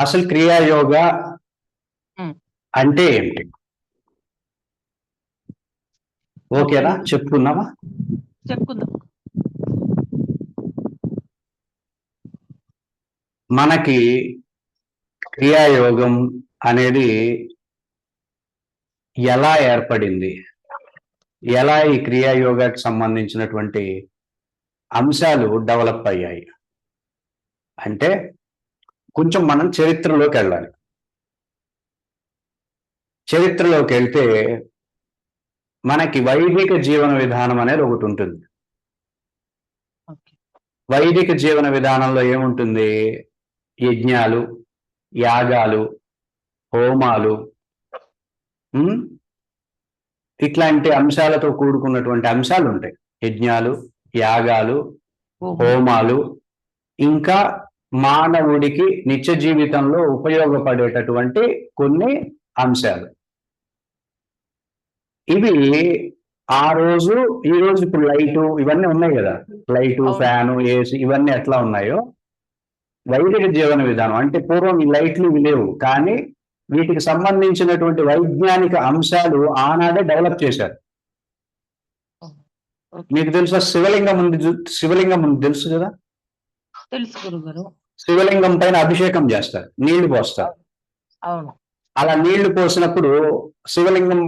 అసలు క్రియాయోగ. అంటే ఏంటి ఓకేనా? చెప్పుకున్నామా చెప్పుకుందాం. మనకి క్రియాయోగం అనేది ఎలా ఏర్పడింది? ఎలా ఈ క్రియాయోగాకి సంబంధించినటువంటి అంశాలు డెవలప్ అయ్యాయి? అంటే కొంచెం మనం చరిత్రలోకి వెళ్ళాలి. చరిత్రలోకి వెళ్తే మనకి వైదిక జీవన విధానం అనేది ఒకటి ఉంటుంది. వైదిక జీవన విధానంలో ఏముంటుంది? యజ్ఞాలు యాగాలు హోమాలు ఇట్లాంటి అంశాలతో కూడుకున్నటువంటి అంశాలు ఉంటాయి యజ్ఞాలు యాగాలు. హోమాలు ఇంకా మానవుడికి నిత్య జీవితంలో ఉపయోగపడేటటువంటి కొన్ని అంశాలు. ఇవి ఆ రోజు ఈ రోజు ఇప్పుడు లైటు ఇవన్నీ ఉన్నాయి కదా? లైటు. ఫ్యాను ఏసీ ఇవన్నీ ఎట్లా ఉన్నాయో? వైదిక జీవన విధానం అంటే పూర్వం ఈ లైట్లు ఇవి లేవు. కానీ వీటికి సంబంధించినటువంటి వైజ్ఞానిక అంశాలు ఆనాడే డెవలప్ చేశారు. మీకు తెలుసా శివలింగం ఉంది శివలింగం ఉంది తెలుసు కదా? తెలుసు శివలింగం పైన అభిషేకం చేస్తారు నీళ్ళు పోస్తారు. అవును. అలా నీళ్ళు పోసినప్పుడు శివలింగం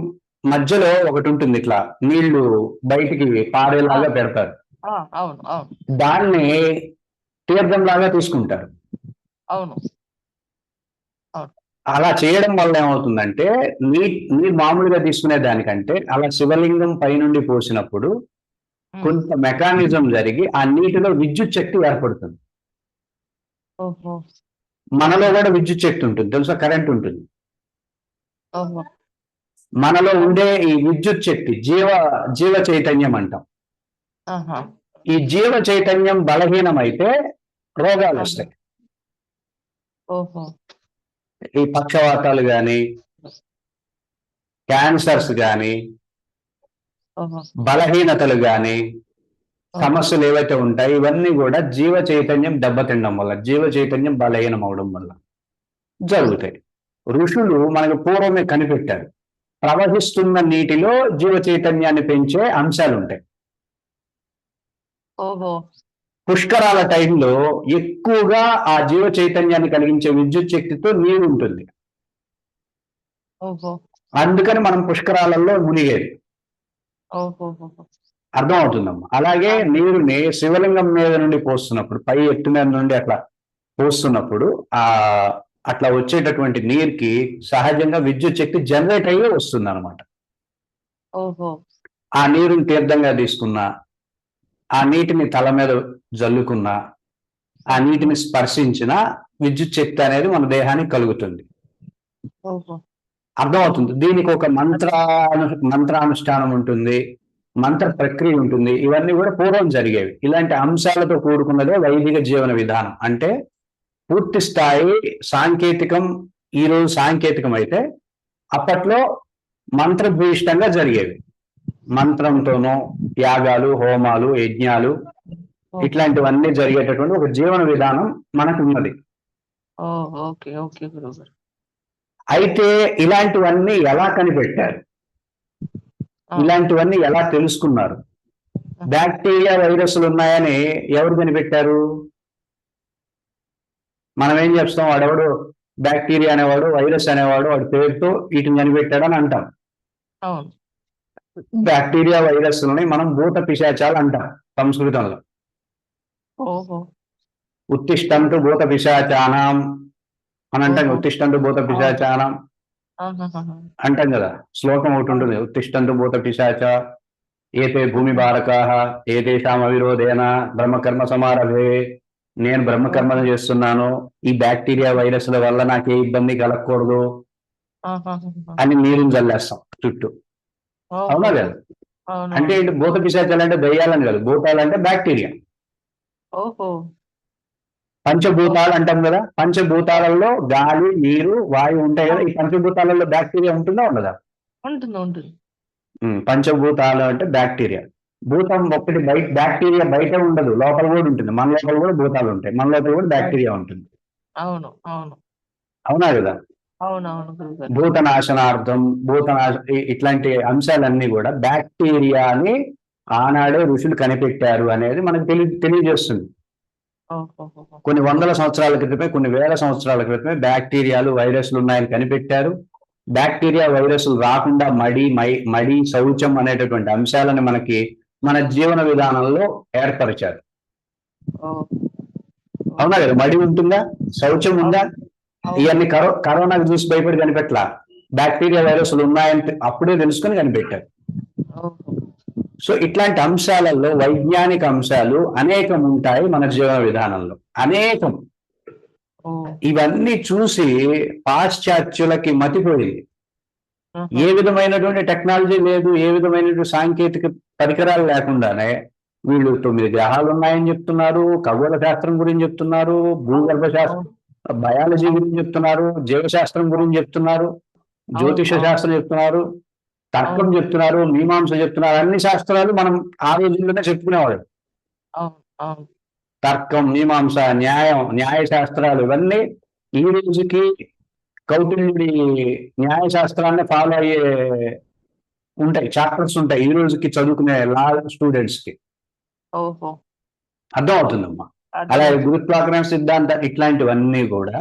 మధ్యలో ఒకటి ఉంటుంది ఇట్లా నీళ్ళు బయటికి పారేలాగా పెడతారు. దాన్ని తీర్థం లాగా తీసుకుంటారు. అవును. అలా చేయడం వల్ల ఏమవుతుందంటే నీ నీరు మామూలుగా తీసుకునే దానికంటే అలా శివలింగం పైనుండి పోసినప్పుడు. కొంత మెకానిజం జరిగి ఆ నీటిలో విద్యుత్ శక్తి ఏర్పడుతుంది. మనలో కూడా విద్యుత్ శక్తి ఉంటుంది. తెలుసా? కరెంట్ ఉంటుంది. మనలో ఉండే ఈ విద్యుత్ శక్తి జీవ జీవ చైతన్యం అంటాం. ఈ జీవ చైతన్యం బలహీనమైతే రోగాలు వస్తాయి. ఈ పక్షవాతాలు కానీ క్యాన్సర్స్ కానీ బలహీనతలు కానీ సమస్యలు ఏవైతే ఉంటాయి ఇవన్నీ కూడా జీవ చైతన్యం దెబ్బతినడం వల్ల జీవ చైతన్యం బలహీనం అవడం వల్ల జరుగుతాయి. ఋషులు మనకు పూర్వమే కనిపెట్టారు. ప్రవహిస్తున్న నీటిలో జీవ చైతన్యాన్ని పెంచే అంశాలు ఉంటాయి. పుష్కరాల టైంలో ఎక్కువగా ఆ జీవ చైతన్యాన్ని కలిగించే విద్యుత్ శక్తితో నీరు ఉంటుంది. అందుకని మనం పుష్కరాలలో మునిగేది. అర్థం అవుతుందమ్మా అలాగే నీరుని శివలింగం మీద నుండి పోస్తున్నప్పుడు పై ఎత్తు మీద నుండి అట్లా పోస్తున్నప్పుడు ఆ అట్లా వచ్చేటటువంటి నీరుకి సహజంగా విద్యుత్ శక్తి జనరేట్ అయ్యే వస్తుంది అనమాట ఆ నీరుని తీర్థంగా తీసుకున్నా ఆ నీటిని తల మీద జల్లుకున్నా ఆ నీటిని స్పర్శించిన విద్యుత్ శక్తి అనేది మన దేహానికి కలుగుతుంది. అర్థమవుతుంది. దీనికి ఒక మంత్రాను మంత్రానుష్ఠానం ఉంటుంది. మంత్ర ప్రక్రియ ఉంటుంది. ఇవన్నీ కూడా పూర్వం జరిగేవి. ఇలాంటి అంశాలతో కూడుకున్నదే వైదిక జీవన విధానం. అంటే పూర్తి స్థాయి సాంకేతికం ఈ రోజు సాంకేతికం అయితే అప్పట్లో మంత్రభూయిష్టంగా జరిగేవి. మంత్రంతోనూ యాగాలు హోమాలు యజ్ఞాలు ఇట్లాంటివన్నీ జరిగేటటువంటి ఒక జీవన విధానం మనకు ఉన్నది అయితే ఇలాంటివన్నీ ఎలా కనిపెట్టారు. ఇలాంటివన్నీ ఎలా తెలుసుకున్నారు? బ్యాక్టీరియా వైరస్లు ఉన్నాయని ఎవరు కనిపెట్టారు? మనం ఏం చెప్తాం వాడెవడు? బ్యాక్టీరియా అనేవాడు వైరస్ అనేవాడు వాడి పేరుతో వీటిని కనిపెట్టాడని అంటాం. బ్యాక్టీరియా వైరస్లని మనం భూత పిశాచాలు అంటాం సంస్కృతంలో. ఉత్తిష్టంతు భూత పిశాచానం అని అంటాం. ఉత్తిష్టంతు భూత పిశాచానం. అంటాం కదా శ్లోకం ఒకటి ఉంటుంది ఉత్తిష్టంతు భూత పిశాచ ఏతే భూమి బారకాహ ఏతేషాం అవిరోధేన బ్రహ్మకర్మ సమారభే నేను బ్రహ్మకర్మను చేస్తున్నాను ఈ బ్యాక్టీరియా వైరస్ల వల్ల నాకు ఏ ఇబ్బంది కలగకూడదు. అని నీరుని చల్లేస్తాం చుట్టూ. అవునా కదా? అంటే భూత పిశాచాలు అంటే దయ్యాలని కాదు భూతాలు అంటే బ్యాక్టీరియా. ఓహో. పంచభూతాలు అంటాం కదా పంచభూతాలలో గాలి నీరు వాయువు ఉంటాయి కదా ఈ పంచభూతాలలో బ్యాక్టీరియా ఉంటుందా ఉండదా? ఉంటుంది ఉంటుంది. పంచభూతాలు అంటే బ్యాక్టీరియా భూతం ఒకటి బయట బ్యాక్టీరియా బయట ఉండదు లోపల కూడా ఉంటుంది. మన లోపల కూడా భూతాలు ఉంటాయి మన లోపల కూడా బ్యాక్టీరియా ఉంటుంది. అవును అవును. అవునా కదా? భూతనాశనార్థం భూతనాశ ఇట్లాంటి అంశాలన్నీ కూడా బ్యాక్టీరియాని ఆనాడే ఋషులు కనిపెట్టారు అనేది మనకు తెలి తెలియజేస్తుంది. కొన్ని వందల సంవత్సరాల క్రితమే కొన్ని వేల సంవత్సరాల క్రితమే బ్యాక్టీరియాలు వైరస్లు ఉన్నాయని కనిపెట్టారు. బ్యాక్టీరియా వైరస్లు రాకుండా మడి మై మడి శౌచం అనేటటువంటి అంశాలను మనకి మన జీవన విధానంలో ఏర్పరిచారు. అవునా కదా? మడి ఉంటుందా? శౌచం ఉందా. ఇవన్నీ కరో కరోనాకు చూసి భయపడి కనిపెట్టలా? బ్యాక్టీరియా వైరస్లు ఉన్నాయని అప్పుడే తెలుసుకొని కనిపెట్టారు. సో ఇట్లాంటి అంశాలలో వైజ్ఞానిక అంశాలు అనేకం ఉంటాయి మన జీవన విధానంలో అనేకం. ఇవన్నీ చూసి పాశ్చాత్యులకి మతిపోయింది. ఏ విధమైనటువంటి టెక్నాలజీ లేదు ఏ విధమైనటువంటి సాంకేతిక పరికరాలు లేకుండానే వీళ్ళు తొమ్మిది గ్రహాలు ఉన్నాయని చెప్తున్నారు ఖగోళ శాస్త్రం గురించి చెప్తున్నారు భూగర్భ శాస్త్రం బయాలజీ గురించి చెప్తున్నారు జీవశాస్త్రం గురించి చెప్తున్నారు జ్యోతిష. శాస్త్రం చెప్తున్నారు తర్కం. చెప్తున్నారు మీమాంస చెప్తున్నారు అన్ని శాస్త్రాలు మనం ఆ రోజుల్లోనే చెప్పుకునేవాడు అవును తర్కం మీమాంస న్యాయం న్యాయ శాస్త్రాలు ఇవన్నీ ఈ రోజుకి కౌటిల్యుడి న్యాయ శాస్త్రాన్ని ఫాలో అయ్యే ఉంటాయి చాప్టర్స్ ఉంటాయి ఈ రోజుకి చదువుకునే లా స్టూడెంట్స్కి. అర్థం అవుతుందమ్మా అలాగే గురుత్వాకర్షణ సిద్ధాంత ఇట్లాంటివన్నీ కూడా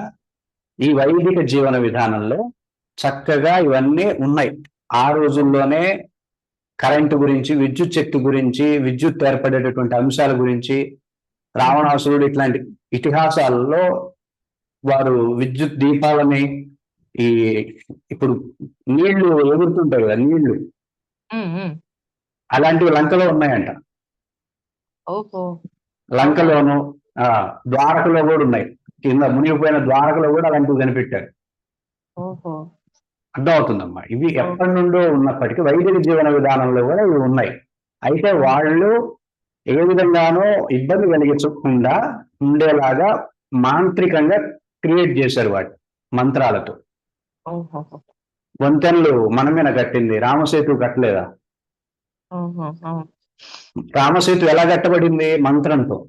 ఈ వైదిక జీవన విధానంలో చక్కగా ఇవన్నీ ఉన్నాయి. ఆ రోజుల్లోనే కరెంటు గురించి విద్యుత్ శక్తి గురించి విద్యుత్ ఏర్పడేటటువంటి అంశాల గురించి రావణాసురుడు ఇట్లాంటి ఇతిహాసాలలో వారు విద్యుత్ దీపాలని ఈ ఇప్పుడు నీళ్ళు ఎగురుతుంటాయి కదా నీళ్ళు. అలాంటివి లంకలో ఉన్నాయంట. లంకలోను ఆ ద్వారకలో కూడా ఉన్నాయి. కింద మునిగిపోయిన ద్వారకలో కూడా అలాంటివి కనిపెట్టారు. అర్థమవుతుందమ్మా. ఇవి ఎప్పటి నుండో ఉన్నప్పటికీ వైదిక జీవన విధానంలో కూడా ఇవి ఉన్నాయి. అయితే వాళ్ళు ఏ విధంగానూ ఇబ్బంది కలిగించకుండా ఉండేలాగా మాంత్రికంగా క్రియేట్ చేశారు వాటి మంత్రాలతో. ఓహో వంతెనలు మన మీద కట్టింది రామసేతు కట్టలేదా? రామసేతు ఎలా కట్టబడింది? మంత్రంతో.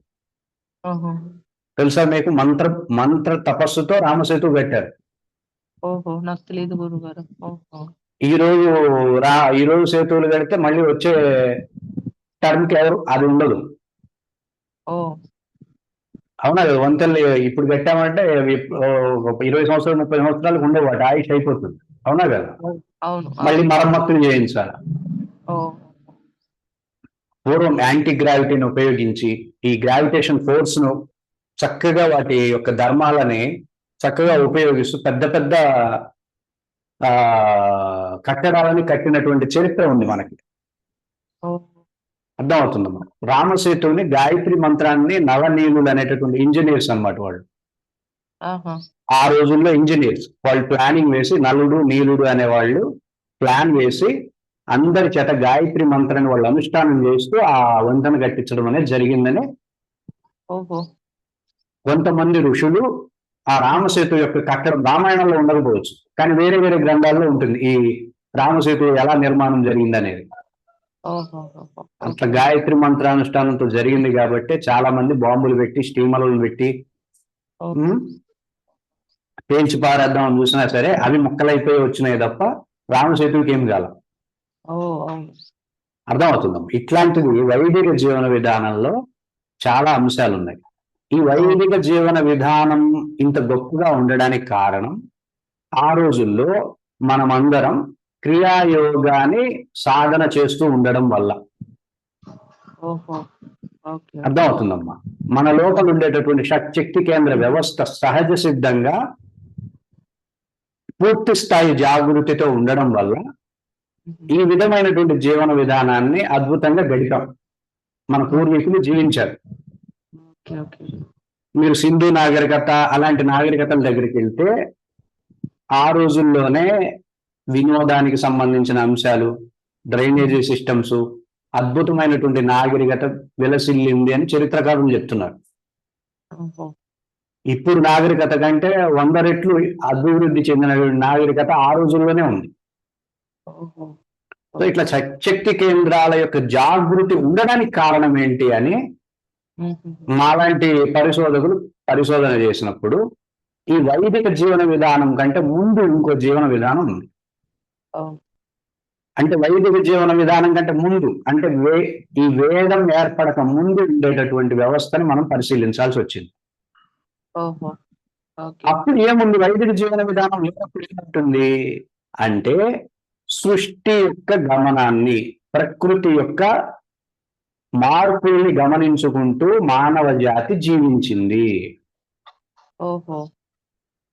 ఓహో. తెలుసా మీకు? మంత్ర మంత్ర తపస్సుతో రామసేతు కట్టారు. ఓహో నాకు తెలియదు గురుగారు. ఓహో. ఈ రోజు రా ఈ రోజు సేతువులు కడితే మళ్ళీ వచ్చే టర్మ్కి ఎవరు? అది ఉండదు. ఓ. అవునా కదా వంతెనలు ఇప్పుడు కట్టామంటే ఒక ఇరవై సంవత్సరాలు ముప్పై సంవత్సరాలకు ఉండవు వాటి ఆయుష్ అయిపోతుంది. అవునా కదా? అవును మళ్ళీ. మరమ్మతులు చేయించాలి. పూర్వం యాంటీ గ్రావిటీని ఉపయోగించి ఈ గ్రావిటేషన్ ఫోర్స్ను చక్కగా వాటి యొక్క ధర్మాలని చక్కగా ఉపయోగిస్తూ పెద్ద పెద్ద ఆ కట్టడాలని కట్టినటువంటి చరిత్ర ఉంది మనకి. అర్థమవుతుందమ్మా రామసేతువుని గాయత్రి మంత్రాన్ని నవనీయులు అనేటటువంటి ఇంజనీర్స్ అన్నమాట వాళ్ళు. ఆ రోజుల్లో ఇంజనీర్స్. వాళ్ళు ప్లానింగ్ వేసి నలుడు నీలుడు అనే వాళ్ళు ప్లాన్ వేసి అందరి చేత గాయత్రి మంత్రాన్ని వాళ్ళు అనుష్ఠానం చేస్తూ ఆ వంతెన కట్టించడం అనేది జరిగిందని కొంతమంది ఋషులు ఆ రామసేతు యొక్క కట్టడం రామాయణంలో ఉండకపోవచ్చు. కానీ వేరే వేరే గ్రంథాల్లో ఉంటుంది. ఈ రామసేతు ఎలా నిర్మాణం జరిగింది అనేది. అట్లా గాయత్రి మంత్రానుష్ఠానంతో జరిగింది కాబట్టి చాలా మంది బాంబులు పెట్టి స్టీమర్లను పెట్టి పేల్చి పారేద్దాం అని చూసినా సరే అవి ముక్కలైపోయి వచ్చినాయి తప్ప రామసేతువుకి ఏం కాల. అర్థమవుతుందమ్మా. ఇట్లాంటిది వైదిక జీవన విధానంలో చాలా అంశాలు ఉన్నాయి ఈ వైదిక జీవన విధానం ఇంత గొప్పగా ఉండడానికి కారణం ఆ రోజుల్లో మనమందరం క్రియాయోగాన్ని సాధన చేస్తూ ఉండడం వల్ల. అర్థమవుతుందమ్మా. మన లోపల ఉండేటటువంటి షట్ శక్తి కేంద్ర వ్యవస్థ సహజ సిద్ధంగా పూర్తి స్థాయి జాగృతితో ఉండడం వల్ల ఈ విధమైనటువంటి జీవన విధానాన్ని అద్భుతంగా గడిపాం. మన పూర్వీకులు జీవించారు. మీరు సింధు నాగరికత అలాంటి నాగరికతల దగ్గరికి వెళ్తే ఆ రోజుల్లోనే వినోదానికి సంబంధించిన అంశాలు డ్రైనేజీ సిస్టమ్స్ అద్భుతమైనటువంటి నాగరికత విలసిల్లింది అని చరిత్రకారులు చెప్తున్నారు. ఇప్పుడు నాగరికత కంటే వంద రెట్లు అభివృద్ధి చెందిన నాగరికత ఆ రోజుల్లోనే ఉంది. సో ఇట్లా శక్తి కేంద్రాల యొక్క జాగృతి ఉండడానికి కారణం ఏంటి అని. మాలాంటి పరిశోధకులు పరిశోధన చేసినప్పుడు ఈ వైదిక జీవన విధానం కంటే ముందు ఇంకో జీవన విధానం ఉంది. అంటే వైదిక జీవన విధానం కంటే ముందు అంటే వే ఈ వేదం ఏర్పడక ముందు ఉండేటటువంటి వ్యవస్థని మనం పరిశీలించాల్సి వచ్చింది. అప్పుడు ఏముంది? వైదిక జీవన విధానం లేనప్పుడు ఏముంటుంది? అంటే సృష్టి యొక్క గమనాన్ని ప్రకృతి యొక్క మార్పుల్ని గమనించుకుంటూ మానవ జాతి జీవించింది. ఓహో.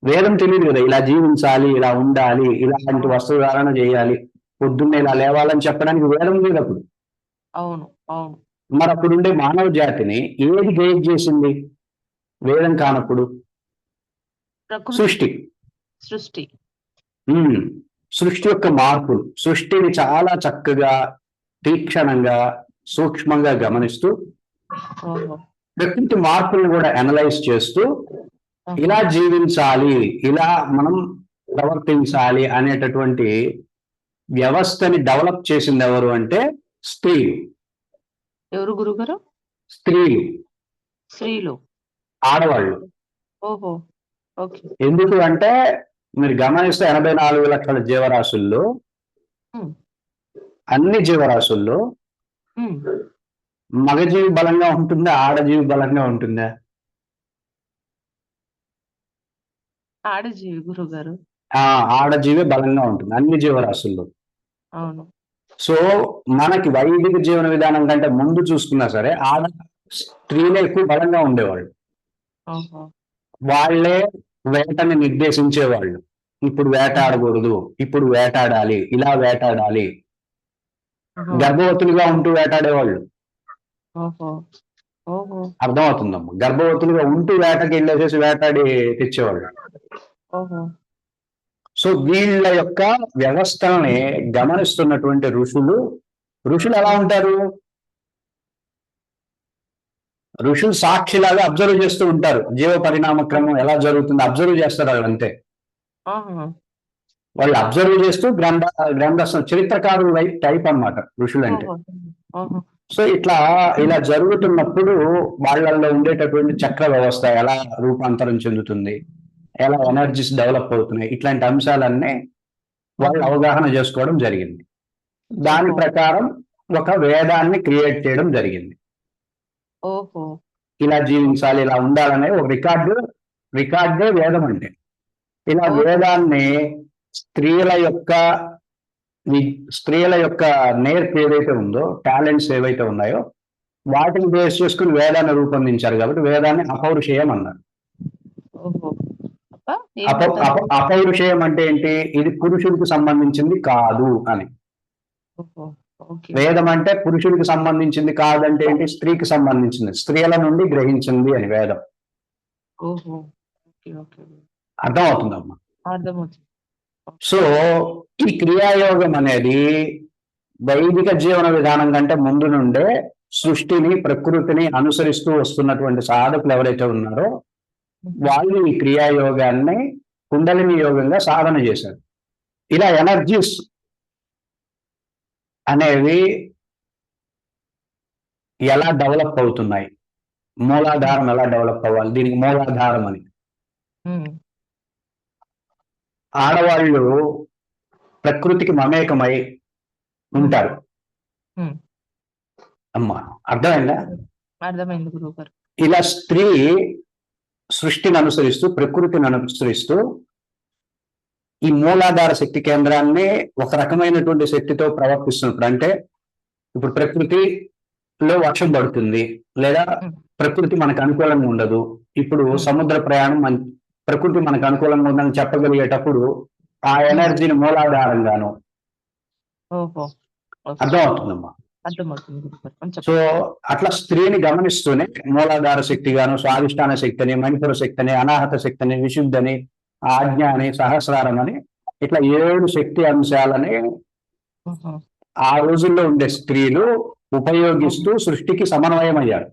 వేదం తెలియదు కదా ఇలా జీవించాలి ఇలా ఉండాలి ఇలాంటి వస్త్రధారణ చేయాలి పొద్దున్నే ఇలా లేవాలని చెప్పడానికి వేదం లేదు అప్పుడు. అవును అవును. మరి అప్పుడు ఉండే మానవ జాతిని ఏది గైడ్ చేసింది? వేదం కానప్పుడు. సృష్టి. సృష్టి. సృష్టి యొక్క మార్పులు. సృష్టిని చాలా చక్కగా తీక్షణంగా సూక్ష్మంగా గమనిస్తూ ప్రకృతి మార్పులను కూడా అనలైజ్ చేస్తూ. ఇలా జీవించాలి ఇలా మనం ప్రవర్తించాలి అనేటటువంటి వ్యవస్థని డెవలప్ చేసింది ఎవరు అంటే స్త్రీలు. ఎవరు గురుగారు? స్త్రీలు. స్త్రీలు. ఆడవాళ్ళు. ఓహో. ఓకే. ఎందుకు అంటే మీరు గమనిస్తే ఎనభై నాలుగు లక్షల జీవరాశుల్లో అన్ని జీవరాశుల్లో. మగజీవి బలంగా ఉంటుందా ఆడజీవి బలంగా ఉంటుందా? ఆడజీవి గురుగారు. ఆ ఆడజీవి బలంగా ఉంటుంది అన్ని జీవరాశుల్లో. అవును. సో మనకి వైదిక జీవన విధానం కంటే ముందు చూసుకున్నా సరే ఆడ స్త్రీలే ఎక్కువ బలంగా ఉండేవాళ్ళు. వాళ్ళే వేటని నిర్దేశించేవాళ్ళు. ఇప్పుడు వేటాడకూడదు ఇప్పుడు వేటాడాలి ఇలా వేటాడాలి గర్భవతులుగా ఉంటూ వేటాడేవాళ్ళు. అర్థమవుతుందమ్మా. గర్భవతులుగా ఉంటూ వేటకి వెళ్ళేసేసి వేటాడి తెచ్చేవాళ్ళు. సో వీళ్ళ యొక్క వ్యవస్థల్ని గమనిస్తున్నటువంటి ఋషులు ఋషులు ఎలా ఉంటారు? ఋషులు సాక్షిలాగా అబ్జర్వ్ చేస్తూ ఉంటారు. జీవ పరిణామ క్రమం ఎలా జరుగుతుంది? అబ్జర్వ్ చేస్తారు వాళ్ళు అంతే. వాళ్ళు అబ్జర్వ్ చేస్తూ గ్రంథ గ్రంథ చరిత్రకారులు టైప్ అన్నమాట ఋషులు అంటే. సో ఇట్లా ఇలా జరుగుతున్నప్పుడు వాళ్ళల్లో ఉండేటటువంటి చక్ర వ్యవస్థ ఎలా రూపాంతరం చెందుతుంది? ఎలా ఎనర్జీస్ డెవలప్ అవుతున్నాయి? ఇట్లాంటి అంశాలన్నీ వాళ్ళు అవగాహన చేసుకోవడం జరిగింది. దాని ప్రకారం ఒక వేదాన్ని క్రియేట్ చేయడం జరిగింది. ఇలా జీవించాలి ఇలా ఉండాలనే ఒక రికార్డు రికార్డే వేదం అంటే. ఇలా. వేదాన్ని స్త్రీల యొక్క స్త్రీల యొక్క నేర్పు ఏదైతే ఉందో టాలెంట్స్ ఏవైతే ఉన్నాయో వాటిని బేస్ చేసుకుని వేదాన్ని రూపొందించారు కాబట్టి వేదాన్ని అపౌరుషేయం అన్నారు. అపౌరుషేయం అంటే ఏంటి? ఇది పురుషుడికి సంబంధించింది కాదు అని. వేదం అంటే పురుషుడికి సంబంధించింది కాదంటే ఏంటి? స్త్రీకి సంబంధించింది. స్త్రీల నుండి గ్రహించింది అని వేదం. ఓకే. అర్థమవుతుందమ్మా? అర్థమవుతుంది. సో ఈ క్రియాయోగం అనేది వైదిక జీవన విధానం కంటే ముందు నుండే సృష్టిని ప్రకృతిని అనుసరిస్తూ వస్తున్నటువంటి సాధకులు ఎవరైతే ఉన్నారో వాళ్ళు ఈ క్రియాయోగాన్ని కుండలిని యోగంగా సాధన చేశారు. ఇలా ఎనర్జీస్ అనేవి ఎలా డెవలప్ అవుతున్నాయి? మూలాధారం ఎలా డెవలప్ అవ్వాలి? దీనికి మూలాధారం అని. ఆడవాళ్ళు ప్రకృతికి మమేకమై ఉంటారు. అమ్మా అర్థమైందా? అర్థమైంది గురువు గారు ఇలా స్త్రీ సృష్టిని అనుసరిస్తూ ప్రకృతిని అనుసరిస్తూ ఈ మూలాధార శక్తి కేంద్రాన్ని ఒక రకమైనటువంటి శక్తితో ప్రవర్తిస్తున్నప్పుడు అంటే ఇప్పుడు ప్రకృతిలో వర్షం పడుతుంది లేదా ప్రకృతి మనకు అనుకూలంగా ఉండదు. ఇప్పుడు సముద్ర ప్రయాణం మన ప్రకృతి మనకు అనుకూలంగా ఉందని చెప్పగలిగేటప్పుడు ఆ ఎనర్జీని మూలాధారంగాను. అర్థమవుతుందమ్మా. సో అట్లా స్త్రీని గమనిస్తూనే మూలాధార శక్తిగాను స్వాధిష్టాన శక్తిని మణిపుర శక్తిని అనాహత శక్తిని విశుద్ధని ఆజ్ఞ అని సహస్రారం అని ఇట్లా ఏడు శక్తి అంశాలని ఆ రోజుల్లో ఉండే స్త్రీలు ఉపయోగిస్తూ సృష్టికి సమన్వయమయ్యారు.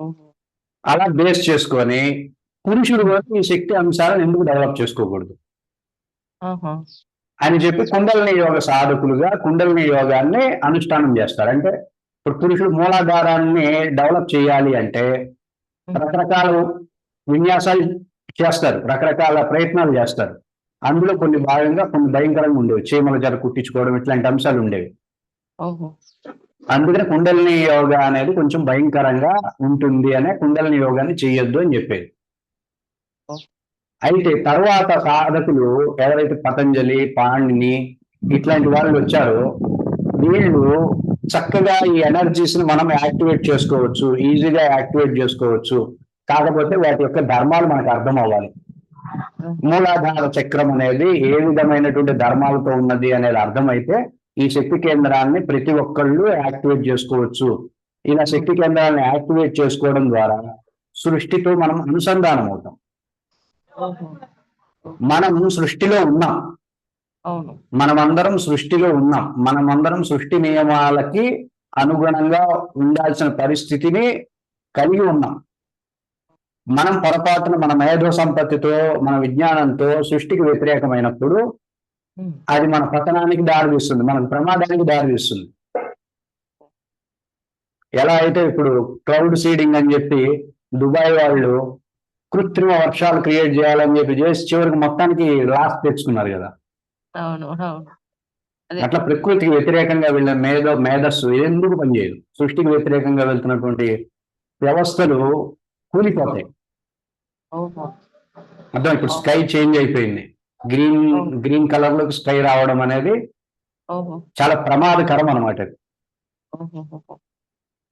ఓహో. అలా బేస్ చేసుకొని పురుషుడు కూడా ఈ శక్తి అంశాలను ఎందుకు డెవలప్ చేసుకోకూడదు? అని చెప్పి కుండలిని యోగ సాధకులుగా కుండలిని యోగాన్ని అనుష్ఠానం చేస్తారు. అంటే ఇప్పుడు పురుషుడు మూలాధారాన్ని డెవలప్ చేయాలి అంటే రకరకాల విన్యాసాలు చేస్తారు. రకరకాల ప్రయత్నాలు చేస్తారు. అందులో కొన్ని భాగంగా కొన్ని భయంకరంగా ఉండేవి. చీమల జర కుట్టించుకోవడం ఇట్లాంటి అంశాలు ఉండేవి. అందుకని కుండలిని యోగా అనేది కొంచెం భయంకరంగా ఉంటుంది అనే కుండలిని యోగాన్ని చేయొద్దు అని చెప్పేది. అయితే తర్వాత సాధకులు ఎవరైతే పతంజలి పాణిని ఇట్లాంటి వాళ్ళు వచ్చారో వీళ్ళు చక్కగా ఈ ఎనర్జీస్ని మనం యాక్టివేట్ చేసుకోవచ్చు ఈజీగా యాక్టివేట్ చేసుకోవచ్చు. కాకపోతే వాటి యొక్క ధర్మాలు మనకు అర్థం అవ్వాలి. మూలాధార చక్రం అనేది ఏ విధమైనటువంటి ధర్మాలతో ఉన్నది అనేది అర్థమైతే ఈ శక్తి కేంద్రాన్ని ప్రతి ఒక్కళ్ళు యాక్టివేట్ చేసుకోవచ్చు. ఇలా శక్తి కేంద్రాలను యాక్టివేట్ చేసుకోవడం ద్వారా సృష్టితో మనం అనుసంధానం అవుతాం. మనం సృష్టిలో ఉన్నాం. మనమందరం సృష్టిలో ఉన్నాం. మనమందరం సృష్టి నియమాలకి అనుగుణంగా ఉండాల్సిన పరిస్థితిని కలిగి ఉన్నాం. మనం పొరపాటున మన మేధో సంపత్తితో మన విజ్ఞానంతో సృష్టికి వ్యతిరేకమైనప్పుడు అది మన పతనానికి దారితీస్తుంది మనకు ప్రమాదానికి దారితీస్తుంది ఎలా అయితే ఇప్పుడు క్లౌడ్ సీడింగ్ అని చెప్పి దుబాయ్ వాళ్ళు కృత్రిమ వర్షాలు క్రియేట్ చేయాలని చెప్పి చేసి చివరికి మొత్తానికి లాస్ తెచ్చుకున్నారు కదా. అవును అట్లా ప్రకృతికి వ్యతిరేకంగా వెళ్ళిన మేధ మేధస్సు ఎందుకు పనిచేయదు? సృష్టికి వ్యతిరేకంగా వెళ్తున్నటువంటి వ్యవస్థలు కూలిపోతాయి. అర్థం? ఇప్పుడు స్కై చేంజ్ అయిపోయింది. గ్రీన్ గ్రీన్ కలర్లోకి స్కై రావడం అనేది చాలా ప్రమాదకరం అనమాట అది.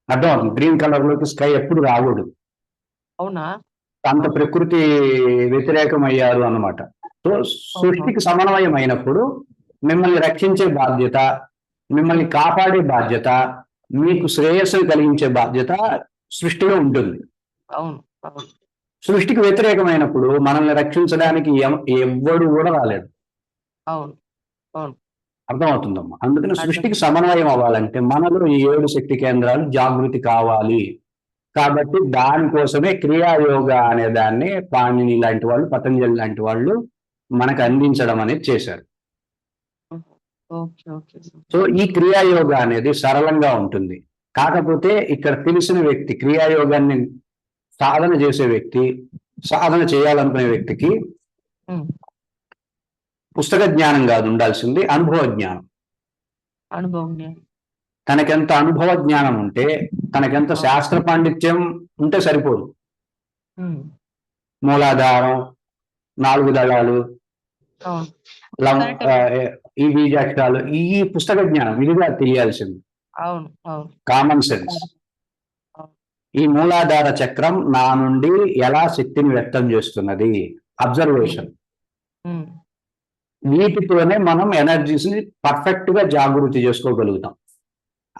అర్థం? గ్రీన్ కలర్లోకి స్కై ఎప్పుడు రాకూడదు. అవునా? అంత ప్రకృతి వ్యతిరేకం అయ్యారు అన్నమాట. సో సృష్టికి సమన్వయం అయినప్పుడు మిమ్మల్ని రక్షించే బాధ్యత మిమ్మల్ని కాపాడే బాధ్యత మీకు శ్రేయస్సును కలిగించే బాధ్యత సృష్టిలో ఉంటుంది. అవును సృష్టికి వ్యతిరేకమైనప్పుడు మనల్ని రక్షించడానికి ఎవ- ఎవ్వడు కూడా రాలేడు అవును అర్థమవుతుందమ్మా. అందుకని సృష్టికి సమన్వయం అవ్వాలంటే మనలో ఈ ఏడు శక్తి కేంద్రాలు జాగృతి కావాలి. కాబట్టి దానికోసమే క్రియాయోగ అనే దాన్ని పాణిని లాంటి వాళ్ళు పతంజలి లాంటి వాళ్ళు మనకు అందించడం అనేది చేశారు. సో ఈ క్రియాయోగ అనేది సరళంగా ఉంటుంది. కాకపోతే ఇక్కడ తెలిసిన వ్యక్తి క్రియాయోగాన్ని సాధన చేసే వ్యక్తి సాధన చేయాలనుకునే వ్యక్తికి పుస్తక జ్ఞానం కాదు ఉండాల్సింది అనుభవ జ్ఞానం. అనుభవం జ్ఞానం. తనకెంత అనుభవ జ్ఞానం ఉంటే తనకెంత శాస్త్ర పాండిత్యం ఉంటే సరిపోదు. మూలాధారం నాలుగు దళాలు ఈ బీజాక్షరాలు ఈ పుస్తక జ్ఞానం విడిగా తెలియాల్సింది. కామన్ సెన్స్ ఈ మూలాధార చక్రం నా నుండి ఎలా శక్తిని వ్యక్తం చేస్తున్నది? అబ్జర్వేషన్ వీటితోనే మనం ఎనర్జీస్ని పర్ఫెక్ట్గా జాగృతి చేసుకోగలుగుతాం.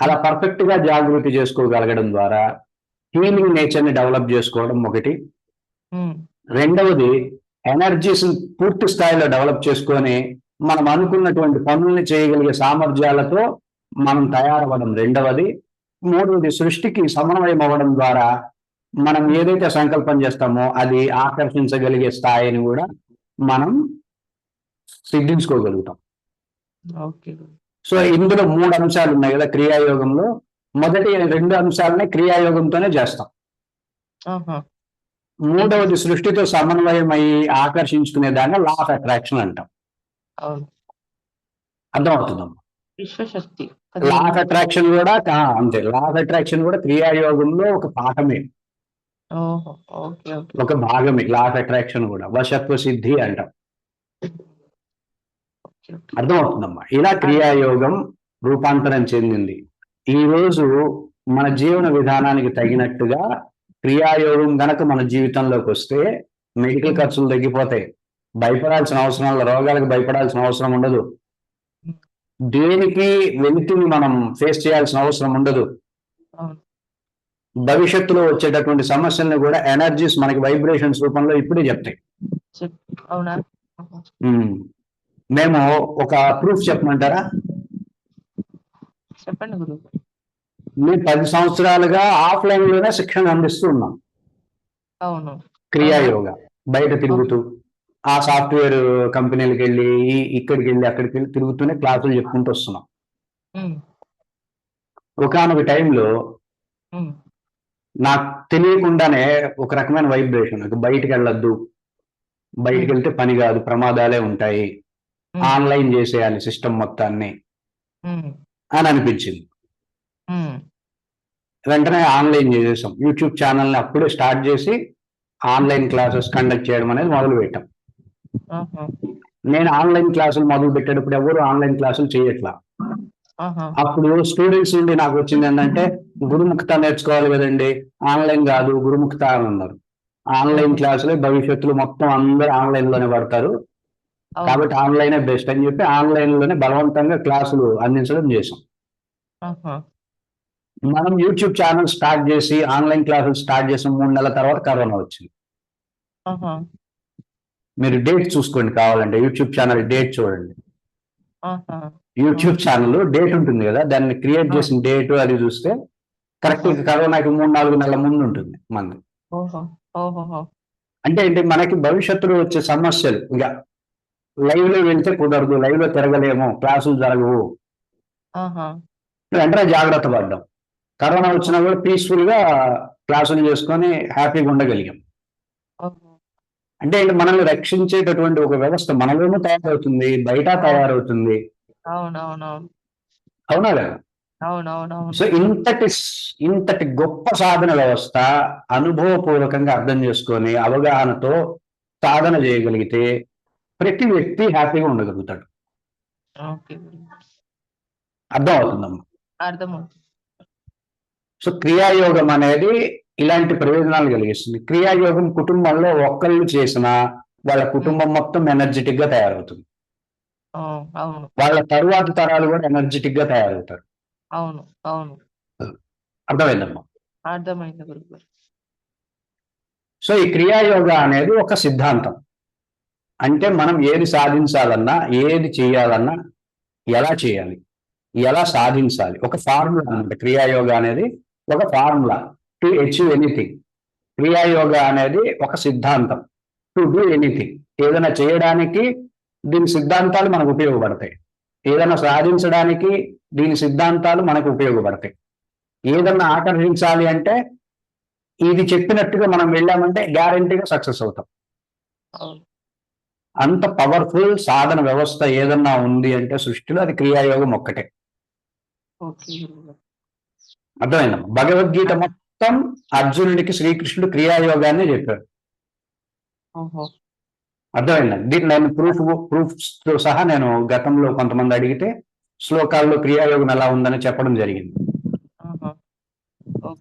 అలా పర్ఫెక్ట్గా జాగృతి చేసుకోగలగడం ద్వారా హీలింగ్ నేచర్ని డెవలప్ చేసుకోవడం ఒకటి. రెండవది ఎనర్జీస్ పూర్తి స్థాయిలో డెవలప్ చేసుకొని మనం అనుకున్నటువంటి పనుల్ని చేయగలిగే సామర్థ్యాలతో మనం తయారవ్వడం రెండవది. మూడవది సృష్టికి సమన్వయం అవ్వడం ద్వారా మనం ఏదైతే సంకల్పం చేస్తామో అది ఆకర్షించగలిగే స్థాయిని కూడా మనం సిద్ధించుకోగలుగుతాం. ఓకే సో ఇందులో మూడు అంశాలు ఉన్నాయి కదా క్రియాయోగంలో. మొదటి రెండు అంశాలనే క్రియాయోగంతోనే చేస్తాం. మూడవది సృష్టితో సమన్వయం అయ్యి ఆకర్షించుకునే దాన్ని లా ఆఫ్ అట్రాక్షన్ అంటాం. అర్థమవుతుందమ్మా? విశ్వశక్తి. లా ఆఫ్ అట్రాక్షన్ కూడా అంతే. లా ఆఫ్ అట్రాక్షన్ కూడా క్రియాయోగంలో ఒక పాఠమే. ఒక భాగమే. లా ఆఫ్ అట్రాక్షన్ కూడా. వశత్వ సిద్ధి అంటాం. అర్థమవుతుందమ్మా. ఇలా క్రియాయోగం రూపాంతరం చెందింది. ఈ రోజు మన జీవన విధానానికి తగినట్టుగా క్రియాయోగం గనక మన జీవితంలోకి వస్తే మెడికల్ ఖర్చులు తగ్గిపోతాయి. భయపడాల్సిన అవసరం రోగాలకు భయపడాల్సిన అవసరం ఉండదు. దేనికి వెలితిని మనం ఫేస్ చేయాల్సిన అవసరం ఉండదు. భవిష్యత్తులో వచ్చేటటువంటి సమస్యల్ని కూడా ఎనర్జీస్ మనకి వైబ్రేషన్స్ రూపంలో ఇప్పుడే చెప్తాయి. అవునా. మేము ఒక ప్రూఫ్ చెప్పమంటారా? చెప్పండి గురువు మేము పది సంవత్సరాలుగా ఆఫ్లైన్లోనే శిక్షణ అందిస్తూ ఉన్నాం. అవును. క్రియాయోగ బయట తిరుగుతూ ఆ సాఫ్ట్వేర్ కంపెనీలకు వెళ్ళి ఇక్కడికి వెళ్ళి అక్కడికి వెళ్ళి తిరుగుతూనే క్లాసులు చెప్పుకుంటూ వస్తున్నాం. ఒకనొక టైంలో నాకు తెలియకుండానే ఒక రకమైన వైబ్రేషన్. బయటికి వెళ్ళొద్దు. బయటికి వెళ్తే పని కాదు ప్రమాదాలే ఉంటాయి. ఆన్లైన్ చేసేయాలి సిస్టమ్ మొత్తాన్ని అని అనిపించింది. వెంటనే ఆన్లైన్ చేసేసాం. యూట్యూబ్ ఛానల్ని అప్పుడే స్టార్ట్ చేసి ఆన్లైన్ క్లాసెస్ కండక్ట్ చేయడం అనేది మొదలు పెట్టాం నేను ఆన్లైన్ క్లాసులు మొదలు పెట్టేటప్పుడు ఎవరు ఆన్లైన్ క్లాసులు చేయట్లా. అప్పుడు స్టూడెంట్స్ నుండి నాకు వచ్చింది ఏంటంటే గురుముఖత నేర్చుకోవాలి కదండి ఆన్లైన్ కాదు గురుముఖత అని అన్నారు. ఆన్లైన్ క్లాసులే భవిష్యత్తులో మొత్తం అందరూ ఆన్లైన్లోనే పడతారు. కాబట్టి ఆన్లైనే బెస్ట్ అని చెప్పి ఆన్లైన్లోనే బలవంతంగా క్లాసులు అందించడం చేసాం మనం యూట్యూబ్ ఛానల్ స్టార్ట్ చేసి ఆన్లైన్ క్లాసులు స్టార్ట్ చేసిన మూడు నెలల తర్వాత కరోనా వచ్చింది. మీరు డేట్ చూసుకోండి కావాలంటే. యూట్యూబ్ ఛానల్ డేట్ చూడండి. యూట్యూబ్ ఛానల్ డేట్ ఉంటుంది కదా. దాన్ని క్రియేట్ చేసిన డేట్ అది చూస్తే కరెక్ట్ కరోనాకి మూడు నాలుగు నెలల ముందు ఉంటుంది మనది. అంటే ఏంటి? మనకి భవిష్యత్తులో వచ్చే సమస్యలు ఇంకా లైవ్లో వెళ్తే కుదరదు లైవ్లో తిరగలేము క్లాసులు జరగవు. వెంటనే జాగ్రత్త పడ్డాం. కరోనా వచ్చినా కూడా పీస్ఫుల్గా క్లాసులు చేసుకొని హ్యాపీగా ఉండగలిగాం. అంటే మనల్ని రక్షించేటటువంటి ఒక వ్యవస్థ మనలోనూ తయారవుతుంది బయట తయారవుతుంది. అవునా కదా సో ఇంతటి ఇంతటి గొప్ప సాధన వ్యవస్థ అనుభవపూర్వకంగా అర్థం చేసుకొని అవగాహనతో సాధన చేయగలిగితే ప్రతి వ్యక్తి హ్యాపీగా ఉండగలుగుతాడు. అర్థం అవుతుందమ్మా అర్థమవుతుంది. సో క్రియాయోగం అనేది ఇలాంటి ప్రయోజనాలు కలిగిస్తుంది. క్రియాయోగం కుటుంబంలో ఒక్కళ్ళు చేసినా వాళ్ళ కుటుంబం మొత్తం ఎనర్జెటిక్గా తయారవుతుంది వాళ్ళ తరువాత తరాలు కూడా ఎనర్జెటిక్గా తయారవుతారు. అవును అవును. అర్థమైందమ్మా? అర్థమైంది సో ఈ క్రియాయోగ అనేది ఒక సిద్ధాంతం. అంటే మనం ఏది సాధించాలన్నా ఏది చేయాలన్నా ఎలా చేయాలి? ఎలా సాధించాలి? ఒక ఫార్ములా అనమాట క్రియాయోగ అనేది ఒక formula. To achieve anything. Kriya Yoga అనేది ఒక సిద్ధాంతం. To do anything. ఏదైనా చేయడానికి దీని సిద్ధాంతాలు మనకు ఉపయోగపడతాయి. ఏదైనా సాధించడానికి దీని సిద్ధాంతాలు మనకు ఉపయోగపడతాయి. ఏదన్నా ఆకర్షించాలి అంటే ఇది చెప్పినట్టుగా మనం వెళ్ళామంటే గ్యారంటీగా సక్సెస్ అవుతాం. అంత పవర్ఫుల్ సాధన వ్యవస్థ ఏదన్నా ఉంది అంటే సృష్టిలో అది క్రియాయోగం ఒక్కటే. అర్థమైందమ్మా భగవద్గీత మొత్తం అర్జునుడికి శ్రీకృష్ణుడు క్రియాయోగాన్ని చెప్పాడు ఓహో. అర్థమైందండి దీన్ని నేను ప్రూఫ్ ప్రూఫ్స్తో సహా నేను గతంలో కొంతమంది అడిగితే శ్లోకాల్లో క్రియాయోగం ఎలా ఉందని చెప్పడం జరిగింది.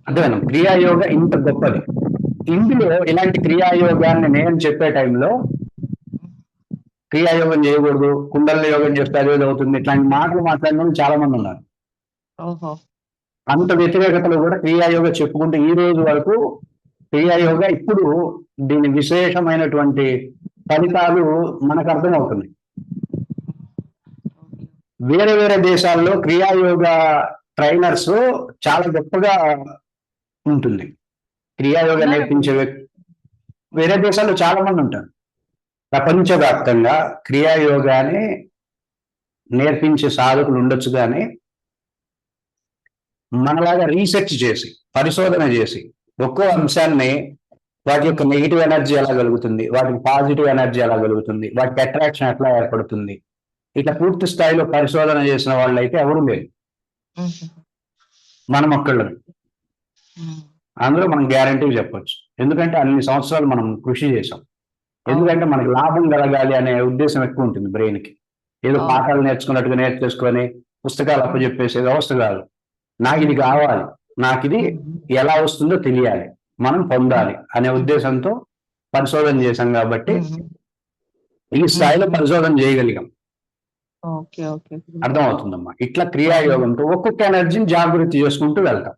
అర్థమైందా? క్రియాయోగ ఇంత గొప్పది. ఇందులో ఇలాంటి క్రియాయోగాన్ని నేను చెప్పే టైంలో క్రియాయోగం చేయకూడదు కుండల యోగం చేస్తే అదేది అవుతుంది ఇట్లాంటి మాటలు మాట్లాడిన చాలా మంది ఉన్నారు. అంత వ్యతిరేకతలు కూడా క్రియాయోగ చెప్పుకుంటూ ఈ రోజు వరకు క్రియాయోగ ఇప్పుడు దీని విశేషమైనటువంటి ఫలితాలు మనకు అర్థమవుతున్నాయి. వేరే వేరే దేశాల్లో క్రియాయోగ ట్రైనర్స్ చాలా గొప్పగా ఉంటుంది. క్రియాయోగ నేర్పించే వ్యక్తి వేరే దేశాల్లో చాలా మంది ఉంటారు. ప్రపంచవ్యాప్తంగా క్రియాయోగాన్ని నేర్పించే సాధకులు ఉండొచ్చు కానీ మనలాగా రీసెర్చ్ చేసి పరిశోధన చేసి ఒక్కో అంశాన్ని వాటి యొక్క నెగిటివ్ ఎనర్జీ ఎలా కలుగుతుంది వాటికి పాజిటివ్ ఎనర్జీ ఎలా కలుగుతుంది వాటికి అట్రాక్షన్ ఎట్లా ఏర్పడుతుంది ఇట్లా పూర్తి స్థాయిలో పరిశోధన చేసిన వాళ్ళు అయితే ఎవరు లేరు. మనం ఒక్కళ్ళం ఉమ్. అందులో మనం గ్యారంటీ చెప్పొచ్చు ఎందుకంటే అన్ని సంవత్సరాలు మనం కృషి చేసాం ఎందుకంటే మనకి లాభం కలగాలి అనే ఉద్దేశం ఎక్కువ ఉంటుంది బ్రెయిన్కి ఏదో. పాఠాలు నేర్చుకున్నట్టుగా నేర్చేసుకొని పుస్తకాలు అప్పచెప్పేసే వ్యవస్థ కాదు. నాకు ఇది కావాలి. నాకు ఇది ఎలా వస్తుందో తెలియాలి. మనం పొందాలి అనే ఉద్దేశంతో పరిశోధన చేశాం కాబట్టి. ఈ స్థాయిలో పరిశోధన చేయగలిగాం. అర్థమవుతుందమ్మా. ఇట్లా క్రియాయోగంతో ఒక్కొక్క ఎనర్జీని జాగృతి చేసుకుంటూ వెళ్తాం.